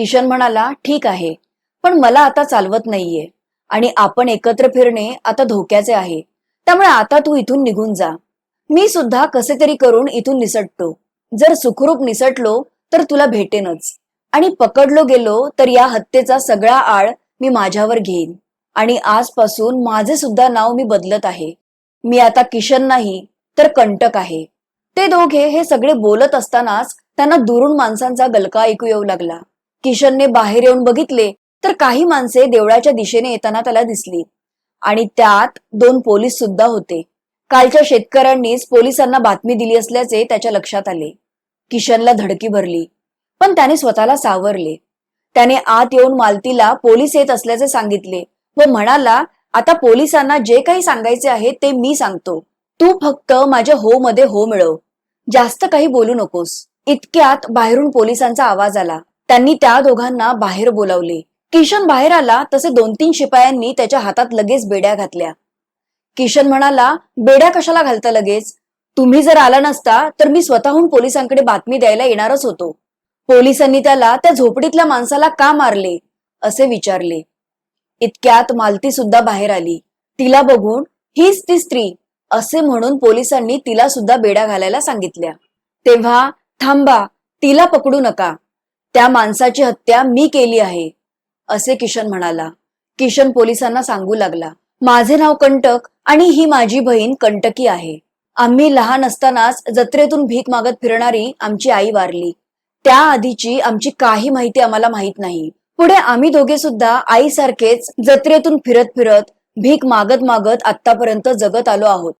किशन म्हणाला ठीक आहे पण मला आता चालवत नाहीये आणि आपण एकत्र फिरणे आता धोक्याचे आहे. त्यामुळे आता तू इथून निघून जा. मी सुद्धा कसे तरी करून इथून निसटतो. जर सुखरूप निसटलो तर तुला भेटेनच. आणि पकडलो गेलो तर या हत्येचा सगळा आळ मी माझ्यावर घेईन. आणि आजपासून माझे सुद्धा नाव मी बदलत आहे. मी आता किशन नाही तर कंटक आहे. ते दोघे हे सगळे बोलत असतानाच त्यांना दुरून माणसांचा गलका ऐकू येऊ लागला. किशनने बाहेर येऊन बघितले तर काही माणसे देवळाच्या दिशेने येताना त्याला दिसली. आणि त्यात दोन पोलीस सुद्धा होते. कालच्या शेतकऱ्यांनीच पोलिसांना बातमी दिली असल्याचे त्याच्या लक्षात आले. किशनला धडकी भरली पण त्याने स्वतःला सावरले. त्याने आत येऊन मालतीला पोलीस येत असल्याचे सांगितले व म्हणाला आता पोलिसांना जे काही सांगायचे आहे ते मी सांगतो. तू फक्त माझ्या हो मध्ये हो मिळव. जास्त काही बोलू नकोस. इतक्यात बाहेरून पोलिसांचा आवाज आला. त्यांनी त्या दोघांना बाहेर बोलावले. किशन बाहेर आला तसे दोन तीन शिपायांनी त्याच्या हातात लगेच बेड्या घातल्या. किशन म्हणाला बेड्या कशाला घालता लगेच? तुम्ही जर आला नसता तर मी स्वतःहून पोलिसांकडे बातमी द्यायला येणारच होतो. पोलिसांनी त्याला त्या झोपडीतल्या माणसाला का मारले? असे विचारले. इतक्यात मालती सुद्धा बाहेर आली. तिला बघून हीच ती स्त्री असे म्हणून पोलिसांनी तिला सुद्धा बेड्या घालायला सांगितल्या. तेव्हा थांबा तिला पकडू नका. त्या माणसाची हत्या मी केली आहे असे किशन म्हणाला. किशन पोलिसांना सांगू लागला माझे नाव कंटक आणि ही माझी बहीण कंटकी आहे. आम्ही लहान असतानाच जत्रेतून भीक मागत फिरणारी आमची आई वारली. त्याआधीची आमची काही माहिती आम्हाला माहीत नाही. पुढे आम्ही दोघे सुद्धा आईसारखेच जत्रेतून फिरत फिरत भीक मागत मागत आतापर्यंत जगत आलो आहोत.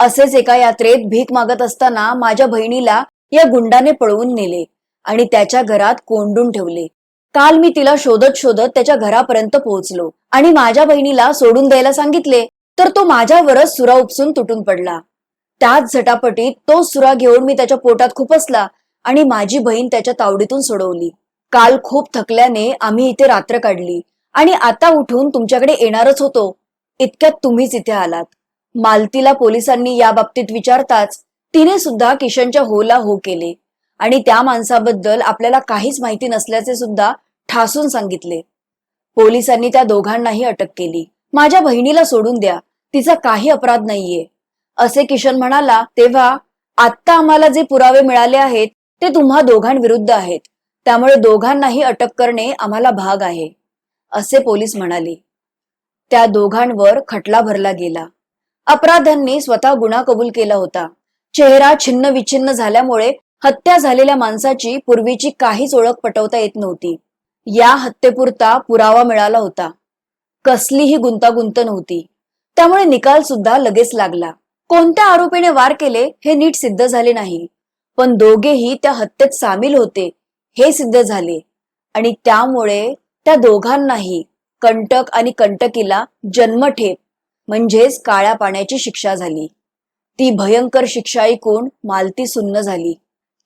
असेच एका यात्रेत भीक मागत असताना माझ्या बहिणीला या गुंडाने पळवून नेले. आणि त्याच्या घरात कोंडून ठेवले. काल मी तिला शोधत शोधत त्याच्या घरापर्यंत पोहोचलो आणि माझ्या बहिणीला सोडून द्यायला सांगितले तर तो माझ्यावरच सुरा उपसून तुटून पडला. त्याच झटापटीत तो सुरा घेऊन मी त्याच्या पोटात खुपसला आणि माझी बहीण त्याच्या तावडीतून सोडवली. काल खूप थकल्याने आम्ही इथे रात्र काढली आणि आता उठून तुमच्याकडे येणारच होतो. इतक्यात तुम्हीच इथे आलात. मालतीला पोलिसांनी या बाबतीत विचारताच तिने सुद्धा किशनच्या होला हो केले. आणि त्या माणसाबद्दल आपल्याला काहीच माहिती नसल्याचे सुद्धा ठासून सांगितले. पोलिसांनी त्या दोघांनाही अटक केली. माझ्या बहिणीला सोडून द्या. तिचा काही अपराध नाहीये. असे किशन म्हणाला तेव्हा आत्ता आम्हाला जे पुरावे मिळाले आहेत ते तुम्हा दोघांविरुद्ध आहेत. त्यामुळे दोघांनाही अटक करणे आम्हाला भाग आहे. असे पोलीस म्हणाले. त्या दोघांवर खटला भरला गेला. अपराध्यांनी स्वतः गुन्हा कबूल केला होता. चेहरा छिन्न विछिन्न झाल्यामुळे हत्या झालेल्या माणसाची पूर्वीची काहीच ओळख पटवता येत नव्हती. या हत्येपुरता पुरावा मिळाला होता. कसलीही गुंतागुंत नव्हती. त्यामुळे निकाल सुद्धा लगेच लागला. कोणत्या आरोपीने वार केले हे नीट सिद्ध झाले नाही. पण दोघेही त्या हत्येत सामील होते हे सिद्ध झाले. आणि त्यामुळे त्या दोघांनाही कंटक आणि कंटकीला जन्मठेप म्हणजेच काळ्या पाण्याची शिक्षा झाली. ती भयंकर शिक्षा ऐकून मालती सुन्न झाली.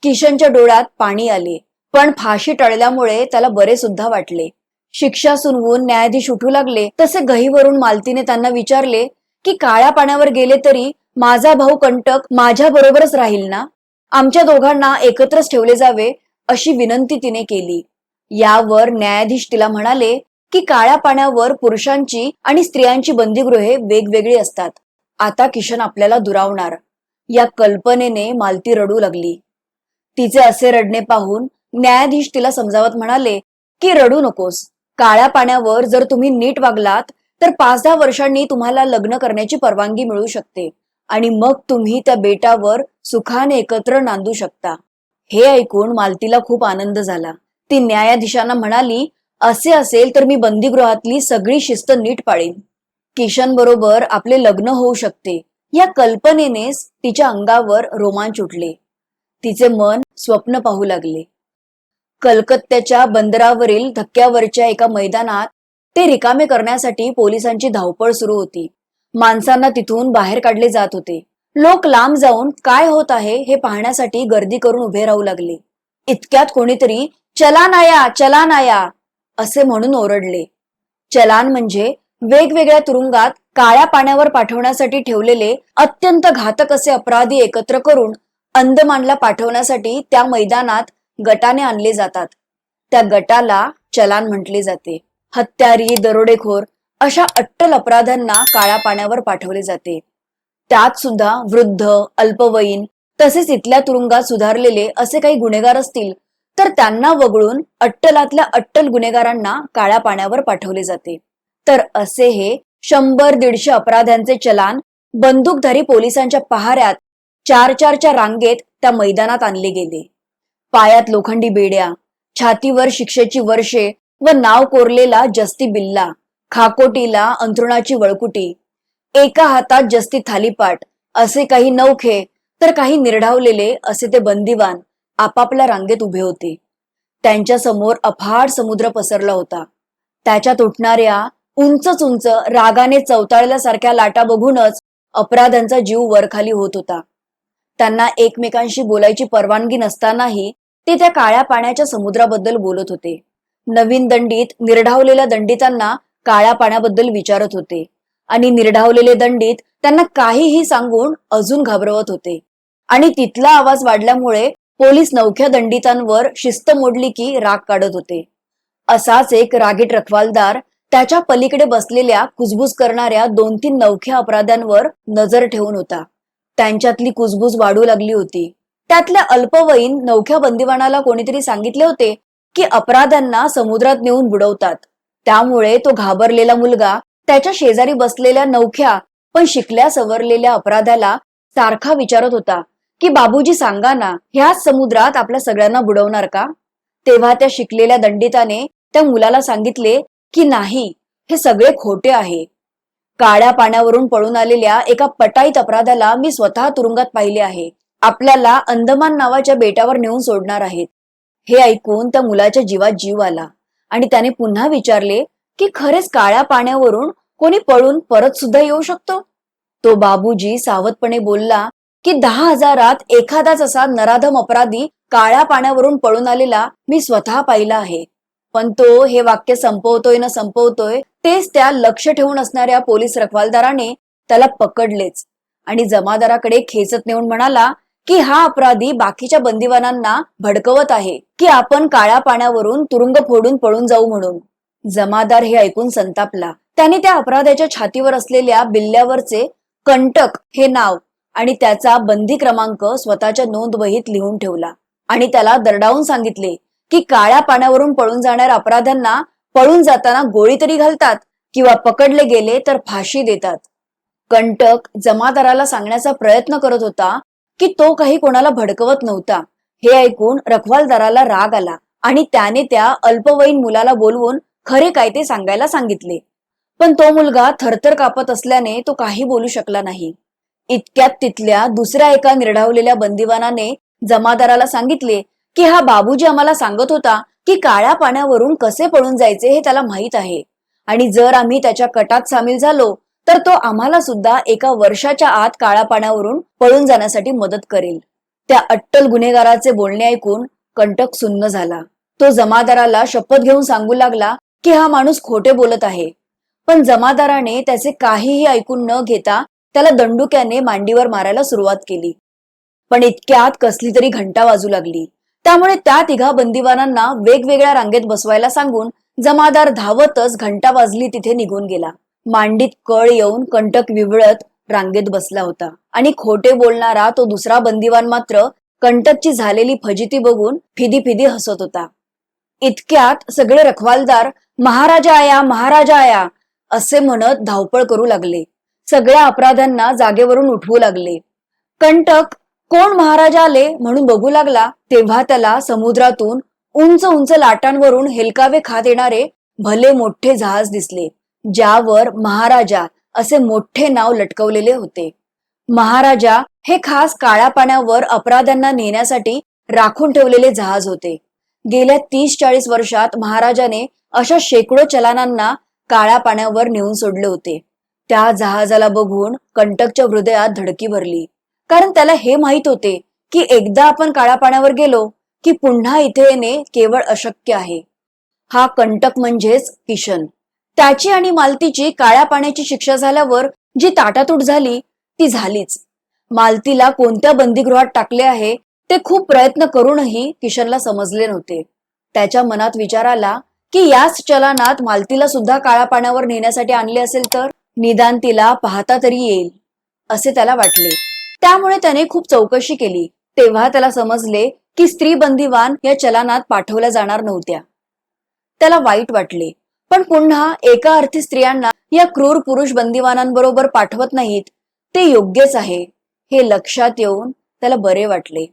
किशनच्या डोळ्यात पाणी आले पण फाशी टळल्यामुळे त्याला बरे सुद्धा वाटले. शिक्षा सुनवून न्यायाधीश उठू लागले. तसे गहीवरून मालतीने त्यांना विचारले की काळ्या पाण्यावर गेले तरी माझा भाऊ कंटक माझ्या बरोबरच राहील ना? आमच्या दोघांना एकत्रच ठेवले जावे अशी विनंती तिने केली. यावर न्यायाधीश तिला म्हणाले की काळ्या पाण्यावर पुरुषांची आणि स्त्रियांची बंदीगृहे वेगवेगळी असतात. आता किशन आपल्याला दुरावणार. या कल्पनेने मालती रडू लागली. तिचे असे रडणे पाहून न्यायाधीश तिला समजावत म्हणाले की रडू नकोस. काळ्या पाण्यावर जर तुम्ही नीट वागलात तर पाच दहा वर्षांनी तुम्हाला लग्न करण्याची परवानगी मिळू शकते आणि मग तुम्ही त्या बेटावर सुखाने एकत्र नांदू शकता. हे ऐकून मालतीला खूप आनंद झाला. ती न्यायाधीशांना म्हणाली असे असेल तर मी बंदीगृहातली सगळी शिस्त नीट पाळीन. किशन बरोबर आपले लग्न होऊ शकते. या कल्पनेनेच तिच्या अंगावर रोमांच उठले. तिचे मन स्वप्न पाहू लागले. कलकत्त्याच्या बंदरावरील धक्क्यावरच्या एका मैदानात ते रिकामे करण्यासाठी पोलिसांची धावपळ सुरू होती. माणसांना तिथून बाहेर काढले जात होते. लोक लांब जाऊन काय होत आहे हे पाहण्यासाठी गर्दी करून उभे राहू लागले. इतक्यात कोणीतरी चलान आया चलान आया असे म्हणून ओरडले. चलान म्हणजे वेगवेगळ्या तुरुंगात काळ्या पाण्यावर पाठवण्यासाठी ठेवलेले अत्यंत घातक असे अपराधी एकत्र करून अंदमानला पाठवण्यासाठी त्या मैदानात गटाने आणले जातात. त्या गटाला चलान म्हटले जाते. हत्यारी दरोडेखोर अशा अट्टल अपराधांना काळ्या पाण्यावर पाठवले जाते. त्यात सुद्धा वृद्ध अल्पवयीन तसेच इथल्या तुरुंगात सुधारलेले असे काही गुन्हेगार असतील तर त्यांना वगळून अट्टलातल्या अट्टल गुन्हेगारांना काळ्या पाण्यावर पाठवले जाते. तर असे हे शंभर दीडशे अपराध्यांचे चलान बंदूकधारी पोलिसांच्या पहाऱ्यात चार चारच्या रांगेत त्या मैदानात आणले गेले. पायात लोखंडी बेड्या छातीवर शिक्षेची वर्षे व नाव कोरलेला जस्ती बिल्ला खाकोटीला अंथरुणाची वळकुटी. एका हातात जस्ती थालीपाट असे काही नौखे तर काही निर्ढावलेले असे ते बंदिवान आपापल्या रांगेत उभे होते. त्यांच्यासमोर अफाट समुद्र पसरला होता. त्याच्यात उठणाऱ्या उंचच उंच रागाने चवताळल्यासारख्या लाटा बघूनच अपराधांचा जीव वरखाली होत होता. त्यांना एकमेकांशी बोलायची परवानगी नसतानाही ते त्या काळ्या पाण्याच्या समुद्राबद्दल बोलत होते. नवीन दंडीत निर्ढावलेल्या दंडितांना काळ्या पाण्याबद्दल विचारत होते आणि निर्ढावलेले दंडित त्यांना काहीही सांगून अजून घाबरवत होते. आणि तिथला आवाज वाढल्यामुळे पोलीस नवख्या दंडितांवर शिस्त मोडली की राग काढत होते. असाच एक रागीट रखवालदार त्याच्या पलीकडे बसलेल्या कुजबुज करणाऱ्या दोन तीन नवख्या अपराध्यांवर नजर ठेवून होता. त्यांच्यातली कुजबूज वाढू लागली होती. त्यातल्या अल्पवयीन नवख्या बंदिवानाला कोणीतरी सांगितले होते की अपराध्यांना समुद्रात नेऊन बुडवतात. त्यामुळे तो घाबरलेला मुलगा त्याच्या शेजारी बसलेल्या नवख्या पण शिकल्या सवरलेल्या अपराध्याला सारखा विचारत होता की बाबूजी सांगा ना ह्याच समुद्रात आपल्या सगळ्यांना बुडवणार का? तेव्हा त्या शिकलेल्या दंडिताने त्या मुलाला सांगितले की नाही हे सगळे खोटे आहे. काळ्या पाण्यावरून पळून आलेल्या एका पटाईत अपराधाला मी स्वतः तुरुंगात पाहिले आहे. आपल्याला अंदमान नावाच्या बेटावर नेऊन सोडणार आहेत. हे ऐकून त्या मुलाच्या जीवात जीव आला आणि त्याने पुन्हा विचारले की खरेच काळ्या पाण्यावरून कोणी पळून परत सुद्धा येऊ शकतो? तो बाबूजी सावधपणे बोलला की दहा हजारात एखादाच असा नराधम अपराधी काळ्या पाण्यावरून पळून आलेला मी स्वतः पाहिला आहे. पण तो हे वाक्य संपवतोय न संपवतोय तेच त्या लक्ष ठेवून असणाऱ्या पोलीस रखवालदाराने त्याला पकडलेच. आणि जमादाराकडे खेचत नेऊन म्हणाला की हा अपराधी बाकीच्या बंदिवानांना भडकवत आहे की आपण काळ्या पाण्यावरून तुरुंग फोडून पळून जाऊ म्हणून. जमादार हे ऐकून संतापला. त्याने त्या अपराध्याच्या छातीवर असलेल्या बिल्ल्यावरचे कंटक हे नाव आणि त्याचा बंदी क्रमांक स्वतःच्या नोंदवहीत लिहून ठेवला. आणि त्याला दरडावून सांगितले की काळ्या पाण्यावरून पळून जाणाऱ्या अपराध्यांना पळून जाताना गोळी तरी घालतात किंवा पकडले गेले तर फाशी देतात. कंटक जमादाराला सांगण्याचा प्रयत्न करत होता की तो काही कोणाला भडकवत नव्हता. हे ऐकून रखवालदाराला राग आला आणि त्याने त्या अल्पवयीन मुलाला बोलवून खरे काय ते सांगायला सांगितले. पण तो मुलगा थरथर कापत असल्याने तो काही बोलू शकला नाही. इतक्यात तिथल्या दुसऱ्या एका निर्ढावलेल्या बंदिवानाने जमादाराला सांगितले की हा बाबूजी आम्हाला सांगत होता की काळ्या पाण्यावरून कसे पळून जायचे हे त्याला माहीत आहे. आणि जर आम्ही त्याच्या कटात सामील झालो तर तो आम्हाला सुद्धा एका वर्षाच्या आत काळ्या पाण्यावरून पळून जाण्यासाठी मदत करेल. त्या अट्टल गुन्हेगाराचे बोलणे ऐकून कंटक सुन्न झाला. तो जमादाराला शपथ घेऊन सांगू लागला की हा माणूस खोटे बोलत आहे. पण जमादाराने त्याचे काहीही ऐकून न घेता त्याला दंडुक्याने मांडीवर मारायला सुरुवात केली. पण इतक्यात कसली तरी घंटा वाजू लागली. त्यामुळे त्या तिघा बंदिवानांना वेगवेगळ्या रांगेत बसवायला सांगून जमादार धावतच घंटा वाजली तिथे निघून गेला. मांडीत कळ येऊन कंटक विवळत रांगेत बसला होता. आणि खोटे बोलणारा तो दुसरा बंदिवान मात्र कंटकची झालेली फजिती बघून फिदी फिदी हसत होता. इतक्यात सगळे रखवालदार महाराजा आया महाराजा आया असे म्हणत धावपळ करू लागले. सगळ्या अपराध्यांना जागेवरून उठवू लागले. कंटक कोण महाराजा आले म्हणून बघू लागला तेव्हा त्याला समुद्रातून उंच उंच लाटांवरून हेलकावे खात येणारे भले मोठे जहाज दिसले ज्यावर महाराजा असे मोठे नाव लटकवलेले होते. महाराजा हे खास काळ्या पाण्यावर अपराध्यांना नेण्यासाठी राखून ठेवलेले जहाज होते. गेल्या तीस चाळीस वर्षात महाराजाने अशा शेकडो चलानांना काळ्या पाण्यावर नेऊन सोडले होते. त्या जहाजाला बघून कंटकच्या हृदयात धडकी भरली. कारण त्याला हे माहीत होते की एकदा आपण काळ्या पाण्यावर गेलो की पुन्हा इथे येणे केवळ अशक्य आहे. हा कंटक म्हणजेच किशन. त्याची आणि मालतीची काळ्या पाण्याची शिक्षा झाल्यावर जी ताटातूट झाली ती झालीच. मालतीला कोणत्या बंदीगृहात टाकले आहे ते खूप प्रयत्न करूनही किशनला समजले नव्हते. त्याच्या मनात विचार आला की याच चलनात मालतीला सुद्धा काळ्या पाण्यावर नेण्यासाठी आणले असेल तर निदान तिला पाहता तरी येईल असे त्याला वाटले. त्यामुळे त्याने खूप चौकशी केली. तेव्हा त्याला समजले की स्त्री बंदिवान या चलानात पाठवल्या जाणार नव्हत्या. त्याला वाईट वाटले. पण पुन्हा एका अर्थी स्त्रियांना या क्रूर पुरुष बंदिवानांबरोबर पाठवत नाहीत. ते योग्यच आहे. हे लक्षात येऊन त्याला बरे वाटले.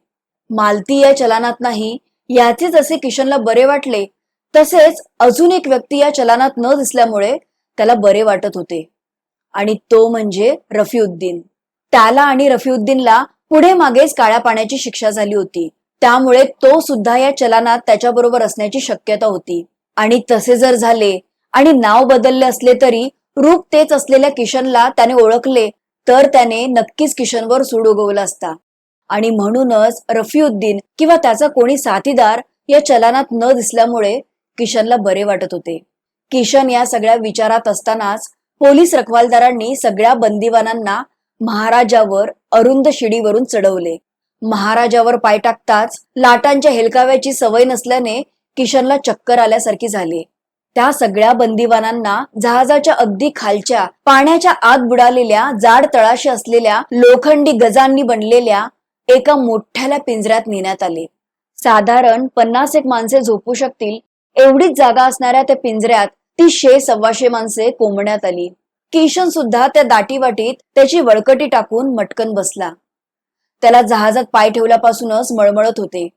मालती या चलानात नाही याचे जसे किशनला बरे वाटले तसेच अजून एक व्यक्ती या चलानात न दिसल्यामुळे त्याला बरे वाटत होते. आणि तो म्हणजे रफीउद्दीन. त्याला आणि रफीउद्दीनला पुढे मागेच काळ्या पाण्याची शिक्षा झाली होती. त्यामुळे तो सुद्धा या चलनात त्याच्याबरोबर असण्याची शक्यता होती. आणि तसे जर झाले आणि नाव बदलले असले तरी रूप तेच असलेल्या किशनला त्याने ओळखले तर त्याने नक्कीच किशनवर सूड उगवला असता. आणि म्हणूनच रफीउद्दीन किंवा त्याचा कोणी साथीदार या चलनात न दिसल्यामुळे किशनला बरे वाटत होते. किशन या सगळ्या विचारात असतानाच पोलीस रखवालदारांनी सगळ्या बंदिवानांना महाराजावर अरुंद शिडीवरून चढवले. महाराजावर पाय टाकताच लाटांच्या हेलकाव्याची सवय नसल्याने किशनला चक्कर आल्यासारखी झाली. त्या सगळ्या बंदिवानांना जहाजाच्या अगदी खालच्या पाण्याच्या आत बुडालेल्या जाड तळाशी असलेल्या लोखंडी गजांनी बनलेल्या एका मोठ्याल्या पिंजऱ्यात नेण्यात आले. साधारण पन्नास एक माणसे झोपू शकतील एवढीच जागा असणाऱ्या त्या पिंजऱ्यात ती शे सव्वाशे माणसे कोंबण्यात आली. किशन सुद्धा त्या दाटीवाटीत त्याची वळकटी टाकून मटकन बसला. त्याला जहाजात पाय ठेवल्यापासूनच मळमळत होते.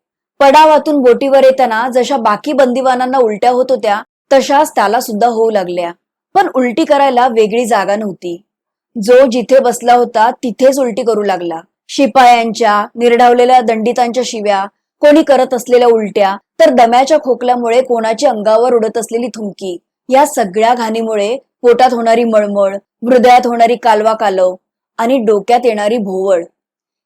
पडावातून बोटीवर येताना जशा बाकी बंदिवानांना उलट्या होत होत्या तशाच त्याला सुद्धा होऊ लागल्या. पण उलटी करायला वेगळी जागा नव्हती. जो जिथे बसला होता तिथेच उलटी करू लागला. शिपायांच्या निर्डावलेल्या दंडितांच्या शिव्या कोणी करत असलेल्या उलट्या तर दम्याच्या खोकल्यामुळे कोणाची अंगावर उडत असलेली थुंकी या सगळ्या घाणीमुळे पोटात होणारी मळमळ हृदयात होणारी कालवा कालव आणि डोक्यात येणारी भोवळ.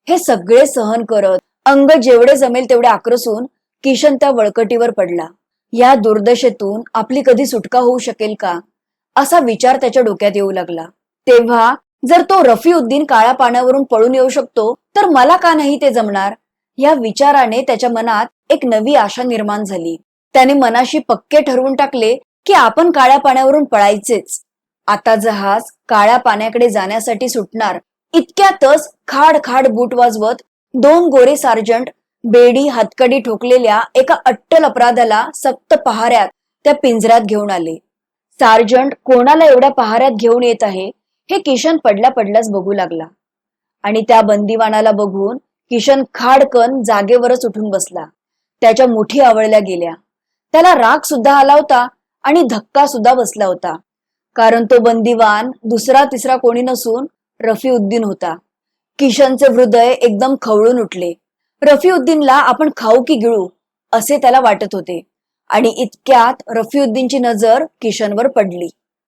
हे सगळे सहन करत अंग जेवढे जमेल तेवढे आक्रसून किशन त्या वळकटीवर पडला. या दुर्दशेतून आपली कधी सुटका होऊ शकेल का? असा विचार त्याच्या डोक्यात येऊ लागला. तेव्हा जर तो रफीउद्दीन काळ्या पाण्यावरून पळून येऊ शकतो तर मला का नाही ते जमणार? या विचाराने त्याच्या मनात एक नवी आशा निर्माण झाली. त्याने मनाशी पक्के ठरवून टाकले की आपण काळ्या पाण्यावरून पळायचेच. आता जहाज काळ्या पाण्याकडे जाण्यासाठी सुटणार. इतक्यातच खाड खाड बूट वाजवत दोन गोरे सार्जंट बेडी हातकडी ठोकलेल्या एका अट्टल अपराधाला सक्त पहाऱ्यात त्या पिंजऱ्यात घेऊन आले. सार्जंट कोणाला एवढ्या पहाऱ्यात घेऊन येत आहे हे किशन पडल्या पडल्याच बघू लागला. आणि त्या बंदिवानाला बघून किशन खाडकन जागेवरच उठून बसला. त्याच्या मुठी आवळल्या गेल्या. त्याला राग सुद्धा आला होता आणि धक्का सुद्धा बसला होता. कारण तो बंदिवान दुसरा तिसरा कोणी नसून रफीउद्दीन होता. किशनचे हृदय एकदम खवळून उठले. रफीउद्दीनला आपण खाऊ की गिळू असे त्याला वाटत होते. आणि इतक्यात रफीउद्दीनची नजर किशनवर पडली.